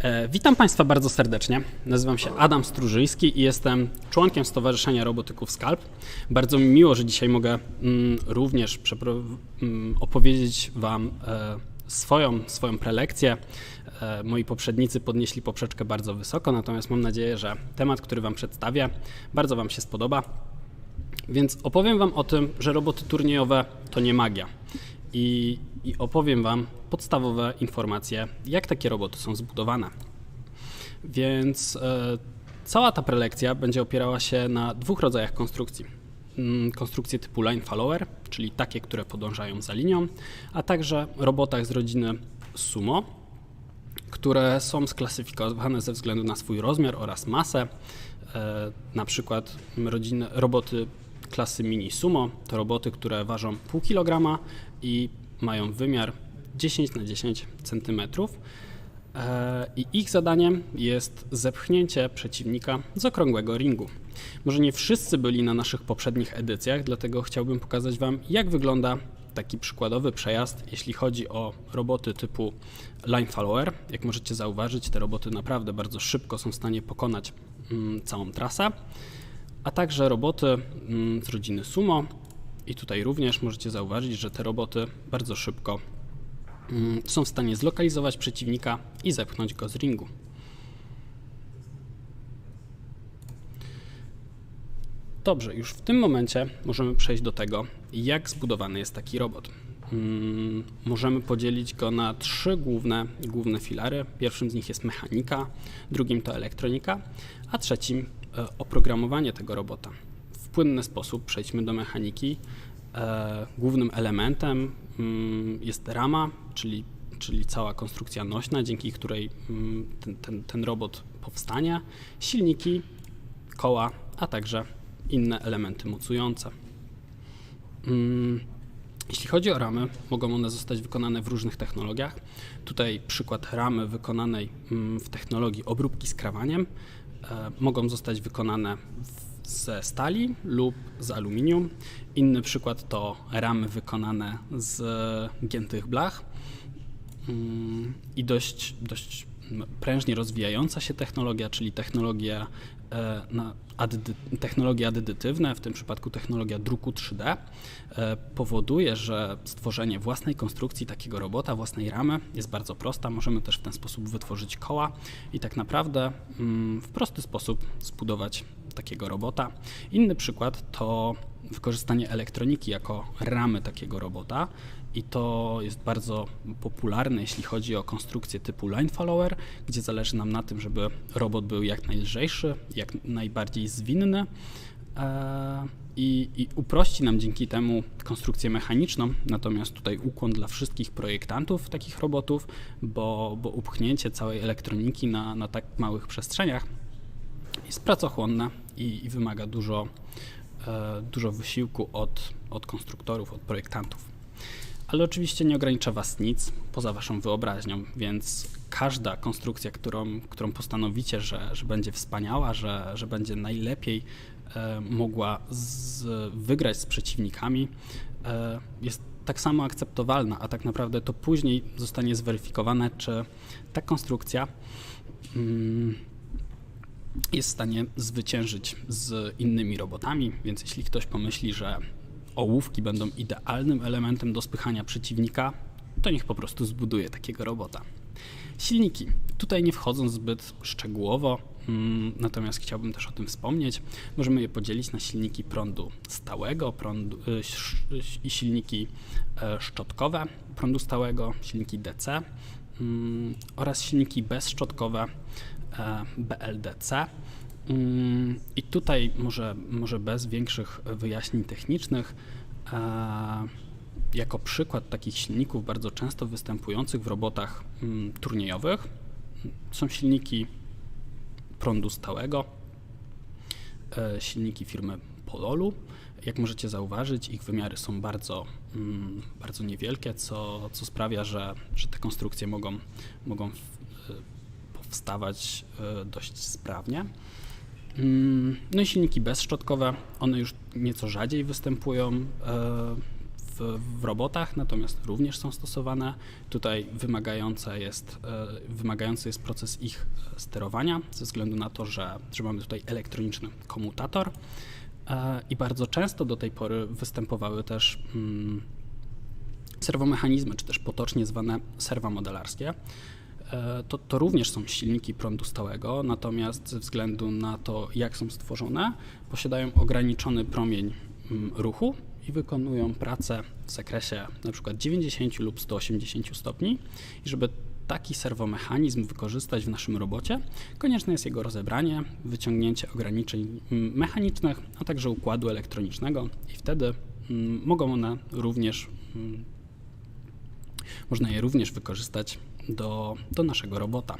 E, Witam Państwa bardzo serdecznie. Nazywam się Adam Strużyński i jestem członkiem Stowarzyszenia Robotyków Skalp. Bardzo mi miło, że dzisiaj mogę mm, również mm, opowiedzieć Wam e, swoją, swoją prelekcję. E, Moi poprzednicy podnieśli poprzeczkę bardzo wysoko, natomiast mam nadzieję, że temat, który Wam przedstawię, bardzo Wam się spodoba. Więc opowiem Wam o tym, że roboty turniejowe to nie magia. I, I opowiem Wam podstawowe informacje, jak takie roboty są zbudowane. Więc e, cała ta prelekcja będzie opierała się na dwóch rodzajach konstrukcji. Mm, Konstrukcje typu line follower, czyli takie, które podążają za linią, a także robotach z rodziny sumo, które są sklasyfikowane ze względu na swój rozmiar oraz masę. E, Na przykład rodziny, roboty klasy mini sumo to roboty, które ważą pół kilograma i mają wymiar 10 na 10 centymetrów. E, I ich zadaniem jest zepchnięcie przeciwnika z okrągłego ringu. Może nie wszyscy byli na naszych poprzednich edycjach, dlatego chciałbym pokazać Wam, jak wygląda taki przykładowy przejazd, jeśli chodzi o roboty typu line follower. Jak możecie zauważyć, te roboty naprawdę bardzo szybko są w stanie pokonać mm, całą trasę, a także roboty mm, z rodziny sumo. I tutaj również możecie zauważyć, że te roboty bardzo szybko mm, są w stanie zlokalizować przeciwnika i zepchnąć go z ringu. Dobrze, już w tym momencie możemy przejść do tego, jak zbudowany jest taki robot. Mm, Możemy podzielić go na trzy główne, główne filary. Pierwszym z nich jest mechanika, drugim to elektronika, a trzecim e, oprogramowanie tego robota. Płynny sposób przejdźmy do mechaniki. E, Głównym elementem mm, jest rama, czyli, czyli cała konstrukcja nośna, dzięki której mm, ten, ten, ten robot powstanie, silniki, koła, a także inne elementy mocujące. Mm, Jeśli chodzi o ramy, mogą one zostać wykonane w różnych technologiach. Tutaj przykład ramy wykonanej w technologii obróbki skrawaniem e, mogą zostać wykonane w- ze stali lub z aluminium. Inny przykład to ramy wykonane z giętych blach Mm, i dość, dość prężnie rozwijająca się technologia, czyli technologia, e, technologie addytywne, w tym przypadku technologia druku 3D, e, powoduje, że stworzenie własnej konstrukcji takiego robota, własnej ramy jest bardzo prosta. Możemy też w ten sposób wytworzyć koła i tak naprawdę mm, w prosty sposób zbudować takiego robota. Inny przykład to wykorzystanie elektroniki jako ramy takiego robota i to jest bardzo popularne, jeśli chodzi o konstrukcję typu line follower, gdzie zależy nam na tym, żeby robot był jak najlżejszy, jak najbardziej zwinny e, i, i uprości nam dzięki temu konstrukcję mechaniczną. Natomiast tutaj ukłon dla wszystkich projektantów takich robotów, bo, bo upchnięcie całej elektroniki na, na tak małych przestrzeniach jest pracochłonne i, i wymaga dużo, e, dużo wysiłku od, od konstruktorów, od projektantów. Ale oczywiście nie ogranicza Was nic poza Waszą wyobraźnią, więc każda konstrukcja, którą, którą postanowicie, że, że będzie wspaniała, że, że będzie najlepiej e, mogła z, wygrać z przeciwnikami, e, jest tak samo akceptowalna, a tak naprawdę to później zostanie zweryfikowane, czy ta konstrukcja. Mm, jest w stanie zwyciężyć z innymi robotami, więc jeśli ktoś pomyśli, że ołówki będą idealnym elementem do spychania przeciwnika, to niech po prostu zbuduje takiego robota. Silniki. Tutaj nie wchodząc zbyt szczegółowo, mm, natomiast chciałbym też o tym wspomnieć. Możemy je podzielić na silniki prądu stałego y, i silniki e, szczotkowe prądu stałego, silniki DC mm, oraz silniki bezszczotkowe BLDC. Mm, I tutaj może, może bez większych wyjaśnień technicznych, e, jako przykład takich silników bardzo często występujących w robotach mm, turniejowych są silniki prądu stałego, e, silniki firmy Pololu. Jak możecie zauważyć, ich wymiary są bardzo, mm, bardzo niewielkie, co, co sprawia, że, że te konstrukcje mogą, mogą w- e, dość sprawnie. Mm, No i silniki bezszczotkowe, one już nieco rzadziej występują e, w, w robotach, natomiast również są stosowane. Tutaj wymagające jest, e, wymagający jest proces ich sterowania, ze względu na to, że, że mamy tutaj elektroniczny komutator. I bardzo często do tej pory występowały też mm, serwomechanizmy, czy też potocznie zwane serwa modelarskie. E, to, to, również są silniki prądu stałego, natomiast ze względu na to, jak są stworzone, posiadają ograniczony promień mm, ruchu i wykonują pracę w zakresie np. 90 lub 180 stopni. I żeby taki serwomechanizm wykorzystać w naszym robocie, konieczne jest jego rozebranie, wyciągnięcie ograniczeń mm, mechanicznych, a także układu elektronicznego i wtedy mm, mogą one również, można je również wykorzystać do, do naszego robota.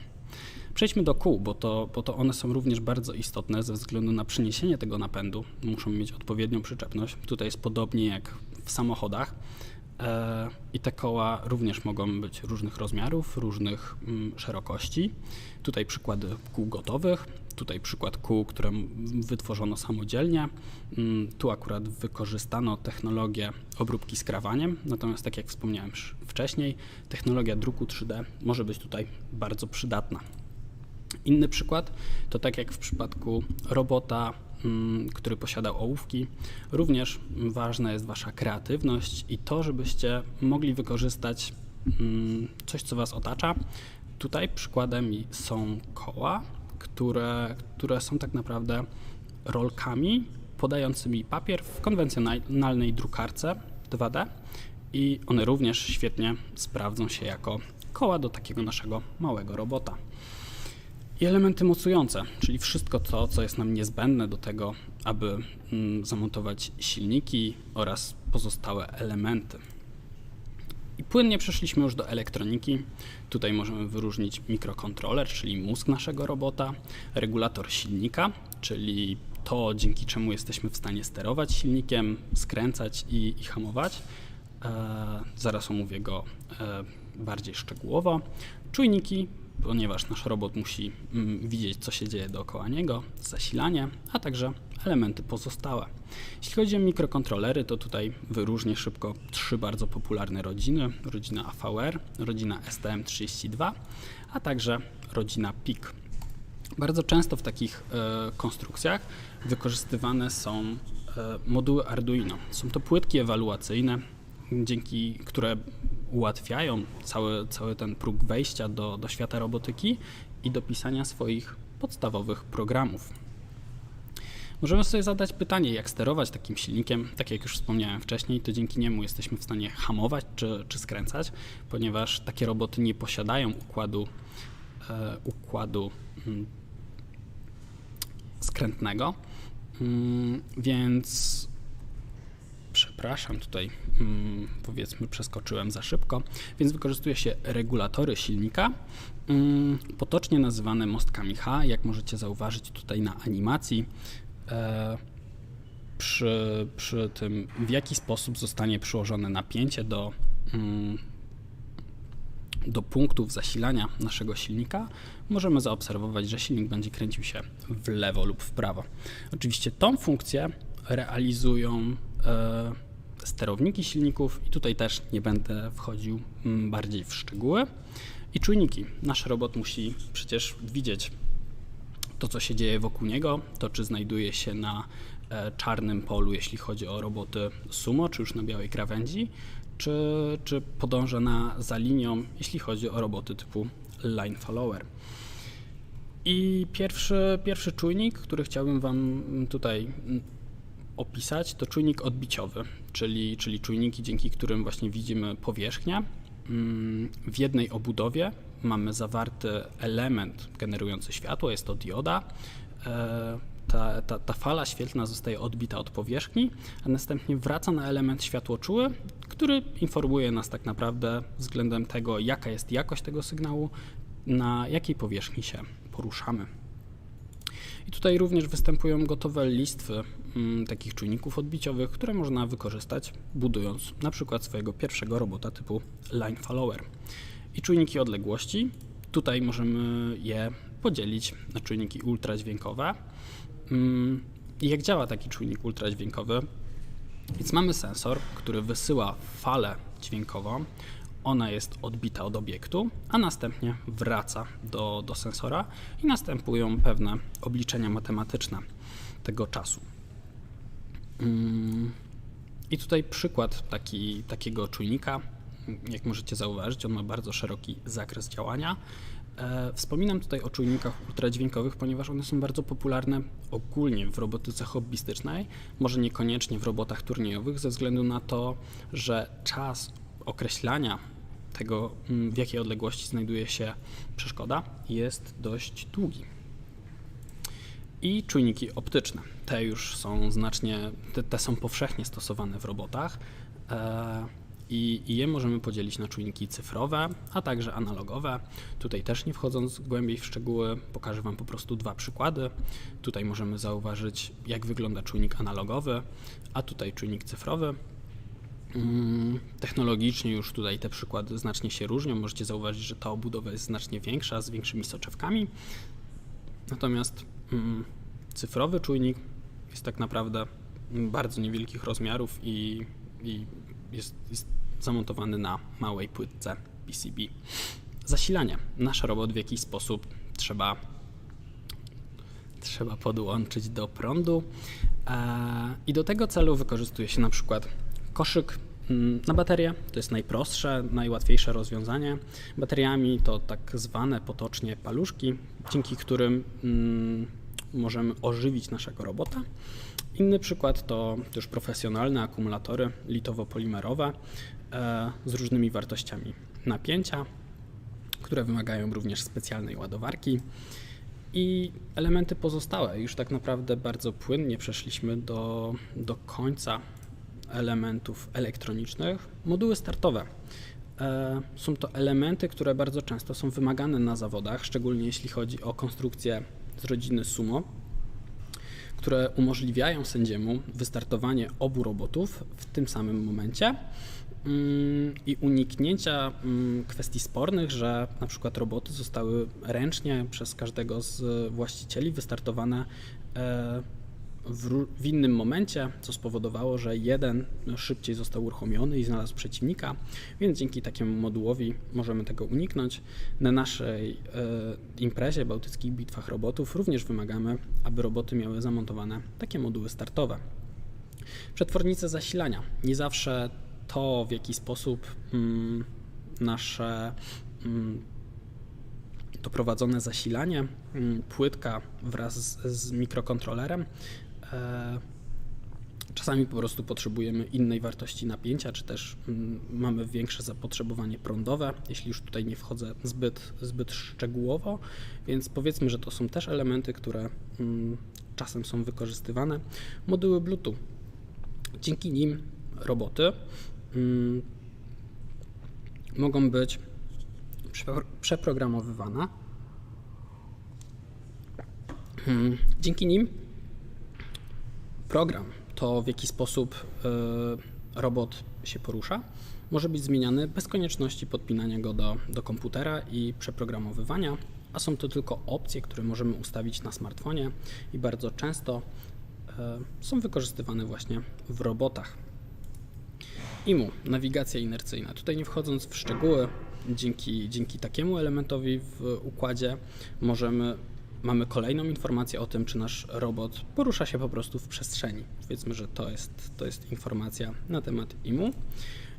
Przejdźmy do kół, bo to, bo to one są również bardzo istotne ze względu na przyniesienie tego napędu. Muszą mieć odpowiednią przyczepność. Tutaj jest podobnie jak w samochodach. E, I te koła również mogą być różnych rozmiarów, różnych mm, szerokości. Tutaj przykłady kół gotowych, tutaj przykład kół, które wytworzono samodzielnie. Mm, tu akurat wykorzystano technologię obróbki skrawaniem, natomiast tak jak wspomniałem wcześniej, technologia druku 3D może być tutaj bardzo przydatna. Inny przykład to tak jak w przypadku robota, mm, który posiadał ołówki, również ważna jest Wasza kreatywność i to, żebyście mogli wykorzystać mm, coś, co Was otacza. Tutaj przykładem są koła, które, które są tak naprawdę rolkami podającymi papier w konwencjonalnej drukarce 2D i one również świetnie sprawdzą się jako koła do takiego naszego małego robota. I elementy mocujące, czyli wszystko to, co jest nam niezbędne do tego, aby mm, zamontować silniki oraz pozostałe elementy. I płynnie przeszliśmy już do elektroniki. Tutaj możemy wyróżnić mikrokontroler, czyli mózg naszego robota, regulator silnika, czyli to, dzięki czemu jesteśmy w stanie sterować silnikiem, skręcać i, i hamować. E, zaraz omówię go e, bardziej szczegółowo. Czujniki, ponieważ nasz robot musi mm, widzieć, co się dzieje dookoła niego, zasilanie, a także elementy pozostałe. Jeśli chodzi o mikrokontrolery, to tutaj wyróżnię szybko trzy bardzo popularne rodziny. Rodzina AVR, rodzina STM32, a także rodzina PIC. Bardzo często w takich e, konstrukcjach wykorzystywane są e, moduły Arduino. Są to płytki ewaluacyjne, dzięki które ułatwiają cały, cały ten próg wejścia do, do świata robotyki i do pisania swoich podstawowych programów. Możemy sobie zadać pytanie, jak sterować takim silnikiem. Tak jak już wspomniałem wcześniej, to dzięki niemu jesteśmy w stanie hamować czy, czy skręcać, ponieważ takie roboty nie posiadają układu, e, układu mm, skrętnego. Mm, więc przepraszam, tutaj mm, powiedzmy przeskoczyłem za szybko, więc wykorzystuje się regulatory silnika, mm, potocznie nazywane mostkami H, jak możecie zauważyć tutaj na animacji. E, przy, przy tym, w jaki sposób zostanie przyłożone napięcie do, mm, do punktów zasilania naszego silnika, możemy zaobserwować, że silnik będzie kręcił się w lewo lub w prawo. Oczywiście tą funkcję realizują e, sterowniki silników i tutaj też nie będę wchodził mm, bardziej w szczegóły. I czujniki. Nasz robot musi przecież widzieć to, co się dzieje wokół niego, to czy znajduje się na e, czarnym polu, jeśli chodzi o roboty sumo, czy już na białej krawędzi, czy, czy podąża na, za linią, jeśli chodzi o roboty typu line follower. I pierwszy, pierwszy czujnik, który chciałbym Wam tutaj opisać, to czujnik odbiciowy, czyli, czyli czujniki, dzięki którym właśnie widzimy powierzchnię. Mm, w jednej obudowie mamy zawarty element generujący światło, jest to dioda. E, ta, ta, ta, fala świetlna zostaje odbita od powierzchni, a następnie wraca na element światłoczuły, który informuje nas tak naprawdę względem tego, jaka jest jakość tego sygnału, na jakiej powierzchni się poruszamy. I tutaj również występują gotowe listwy takich czujników odbiciowych, które można wykorzystać budując na przykład swojego pierwszego robota typu line follower. I czujniki odległości, tutaj możemy je podzielić na czujniki ultradźwiękowe. Mm, I jak działa taki czujnik ultradźwiękowy? Więc mamy sensor, który wysyła falę dźwiękową, ona jest odbita od obiektu, a następnie wraca do, do sensora i następują pewne obliczenia matematyczne tego czasu. I tutaj przykład taki, takiego czujnika. Jak możecie zauważyć, on ma bardzo szeroki zakres działania. E, wspominam tutaj o czujnikach ultradźwiękowych, ponieważ one są bardzo popularne ogólnie w robotyce hobbystycznej, może niekoniecznie w robotach turniejowych, ze względu na to, że czas określania tego, w jakiej odległości znajduje się przeszkoda, jest dość długi. I czujniki optyczne. Te już są znacznie, te, te są powszechnie stosowane w robotach. E, i, i je możemy podzielić na czujniki cyfrowe, a także analogowe. Tutaj też nie wchodząc głębiej w szczegóły, pokażę Wam po prostu dwa przykłady. Tutaj możemy zauważyć, jak wygląda czujnik analogowy, a tutaj czujnik cyfrowy. Mm, technologicznie już tutaj te przykłady znacznie się różnią. Możecie zauważyć, że ta obudowa jest znacznie większa, z większymi soczewkami. Natomiast cyfrowy czujnik jest tak naprawdę bardzo niewielkich rozmiarów i, i jest, jest zamontowany na małej płytce PCB. Zasilanie. Nasz robot w jakiś sposób trzeba, trzeba podłączyć do prądu e, i do tego celu wykorzystuje się na przykład koszyk mm, na baterię. To jest najprostsze, najłatwiejsze rozwiązanie. Bateriami to tak zwane potocznie paluszki, dzięki którym mm, możemy ożywić naszego robota. Inny przykład to już profesjonalne akumulatory litowo-polimerowe e, z różnymi wartościami napięcia, które wymagają również specjalnej ładowarki. I elementy pozostałe. Już tak naprawdę bardzo płynnie przeszliśmy do, do końca elementów elektronicznych. Moduły startowe. E, są to elementy, które bardzo często są wymagane na zawodach, szczególnie jeśli chodzi o konstrukcję z rodziny sumo, które umożliwiają sędziemu wystartowanie obu robotów w tym samym momencie mm, i uniknięcia mm, kwestii spornych, że na przykład roboty zostały ręcznie przez każdego z właścicieli wystartowane e, w, w, innym momencie, co spowodowało, że jeden szybciej został uruchomiony i znalazł przeciwnika, więc dzięki takiemu modułowi możemy tego uniknąć. Na naszej e, imprezie Bałtyckich Bitwach Robotów również wymagamy, aby roboty miały zamontowane takie moduły startowe. Przetwornice zasilania. Nie zawsze to, w jaki sposób mm, nasze mm, doprowadzone zasilanie, mm, płytka wraz z, z mikrokontrolerem E, czasami po prostu potrzebujemy innej wartości napięcia, czy też mm, mamy większe zapotrzebowanie prądowe, jeśli już tutaj nie wchodzę zbyt, zbyt szczegółowo, więc powiedzmy, że to są też elementy, które mm, czasem są wykorzystywane. Moduły Bluetooth. Dzięki nim roboty mogą być przeprogramowywane. Dzięki nim program, to w jaki sposób e, robot się porusza, może być zmieniany bez konieczności podpinania go do, do komputera i przeprogramowywania, a są to tylko opcje, które możemy ustawić na smartfonie i bardzo często e, są wykorzystywane właśnie w robotach. IMU, nawigacja inercyjna. Tutaj nie wchodząc w szczegóły, dzięki, dzięki takiemu elementowi w układzie możemy mamy kolejną informację o tym, czy nasz robot porusza się po prostu w przestrzeni. Powiedzmy, że to jest, to jest informacja na temat IMU.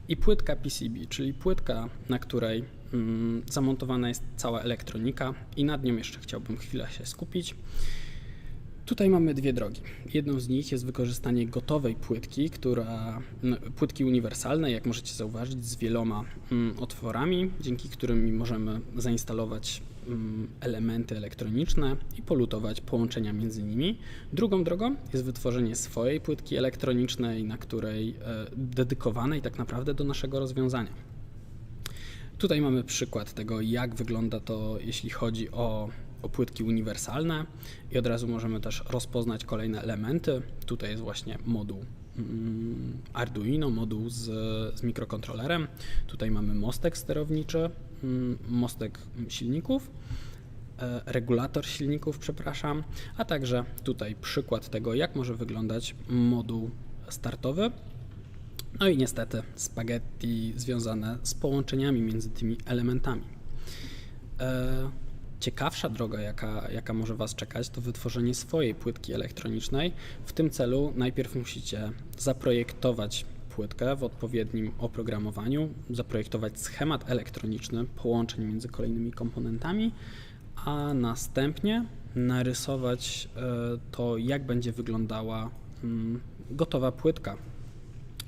I płytka PCB, czyli płytka, na której mm, zamontowana jest cała elektronika i nad nią jeszcze chciałbym chwilę się skupić. Tutaj mamy dwie drogi. Jedną z nich jest wykorzystanie gotowej płytki, która, płytki uniwersalnej, jak możecie zauważyć, z wieloma otworami, dzięki którym możemy zainstalować elementy elektroniczne i polutować połączenia między nimi. Drugą drogą jest wytworzenie swojej płytki elektronicznej, na której e, dedykowanej tak naprawdę do naszego rozwiązania. Tutaj mamy przykład tego, jak wygląda to, jeśli chodzi o o płytki uniwersalne i od razu możemy też rozpoznać kolejne elementy. Tutaj jest właśnie moduł mm, Arduino, moduł z, z mikrokontrolerem. Tutaj mamy mostek sterowniczy, mm, mostek silników, e, regulator silników, przepraszam, a także tutaj przykład tego, jak może wyglądać moduł startowy No i niestety spaghetti związane z połączeniami między tymi elementami. Ciekawsza droga, jaka, jaka może Was czekać, to wytworzenie swojej płytki elektronicznej. W tym celu najpierw musicie zaprojektować płytkę w odpowiednim oprogramowaniu, zaprojektować schemat elektroniczny połączeń między kolejnymi komponentami, a następnie narysować e, to, jak będzie wyglądała mm, gotowa płytka,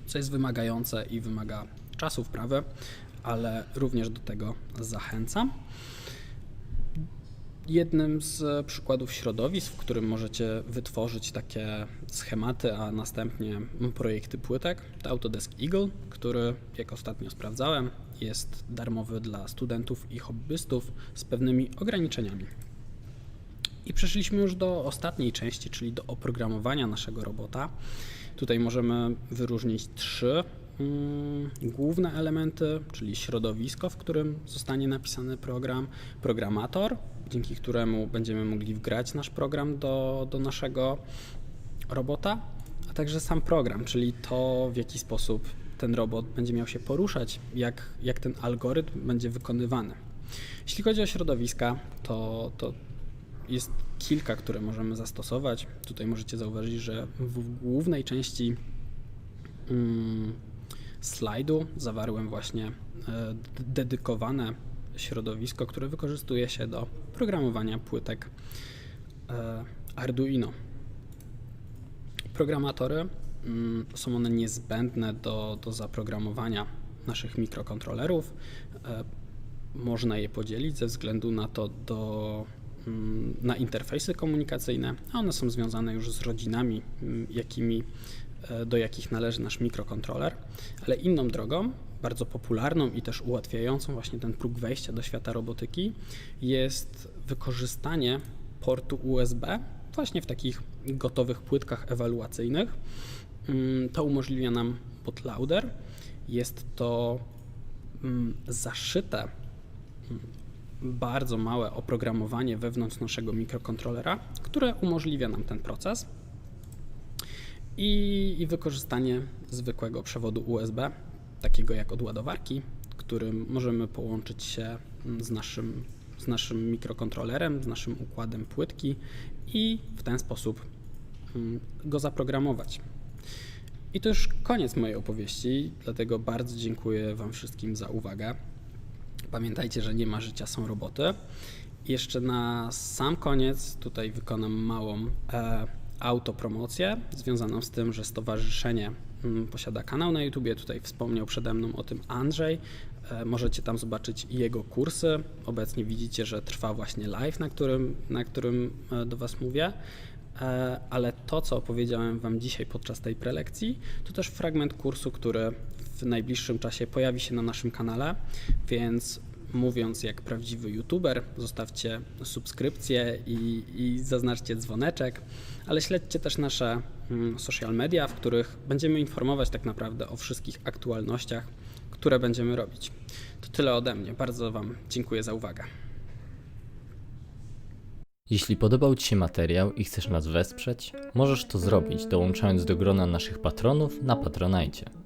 co jest wymagające i wymaga czasu wprawy, ale również do tego zachęcam. Jednym z przykładów środowisk, w którym możecie wytworzyć takie schematy, a następnie projekty płytek, to Autodesk Eagle, który, jak ostatnio sprawdzałem, jest darmowy dla studentów i hobbystów z pewnymi ograniczeniami. I przeszliśmy już do ostatniej części, czyli do oprogramowania naszego robota. Tutaj możemy wyróżnić trzy główne elementy, czyli środowisko, w którym zostanie napisany program, programator, dzięki któremu będziemy mogli wgrać nasz program do, do naszego robota, a także sam program, czyli to, w jaki sposób ten robot będzie miał się poruszać, jak, jak ten algorytm będzie wykonywany. Jeśli chodzi o środowiska, to, to jest kilka, które możemy zastosować. Tutaj możecie zauważyć, że w głównej części mm, slajdu zawarłem właśnie e, dedykowane środowisko, które wykorzystuje się do programowania płytek e, Arduino. Programatory mm, są one niezbędne do, do zaprogramowania naszych mikrokontrolerów. E, Można je podzielić ze względu na to do, mm, na interfejsy komunikacyjne, a one są związane już z rodzinami, mm, jakimi, do jakich należy nasz mikrokontroler. Ale inną drogą, bardzo popularną i też ułatwiającą właśnie ten próg wejścia do świata robotyki, jest wykorzystanie portu USB właśnie w takich gotowych płytkach ewaluacyjnych. Mm, To umożliwia nam bootloader. Jest to mm, zaszyte mm, bardzo małe oprogramowanie wewnątrz naszego mikrokontrolera, które umożliwia nam ten proces i, i wykorzystanie zwykłego przewodu USB, takiego jak od ładowarki, którym możemy połączyć się mm, z naszym, z naszym mikrokontrolerem, z naszym układem płytki i w ten sposób mm, go zaprogramować. I to już koniec mojej opowieści, dlatego bardzo dziękuję Wam wszystkim za uwagę. Pamiętajcie, że nie ma życia, są roboty. Jeszcze na sam koniec tutaj wykonam małą e, autopromocję związaną z tym, że stowarzyszenie mm, posiada kanał na YouTubie. Tutaj wspomniał przede mną o tym Andrzej. E, możecie tam zobaczyć jego kursy. Obecnie widzicie, że trwa właśnie live, na którym, na którym e, do Was mówię. E, ale to, co opowiedziałem Wam dzisiaj podczas tej prelekcji, to też fragment kursu, który w najbliższym czasie pojawi się na naszym kanale, więc mówiąc jak prawdziwy youtuber, zostawcie subskrypcję i, i zaznaczcie dzwoneczek, ale śledźcie też nasze mm, social media, w których będziemy informować tak naprawdę o wszystkich aktualnościach, które będziemy robić. To tyle ode mnie. Bardzo Wam dziękuję za uwagę. Jeśli podobał Ci się materiał i chcesz nas wesprzeć, możesz to zrobić dołączając do grona naszych patronów na Patronajcie.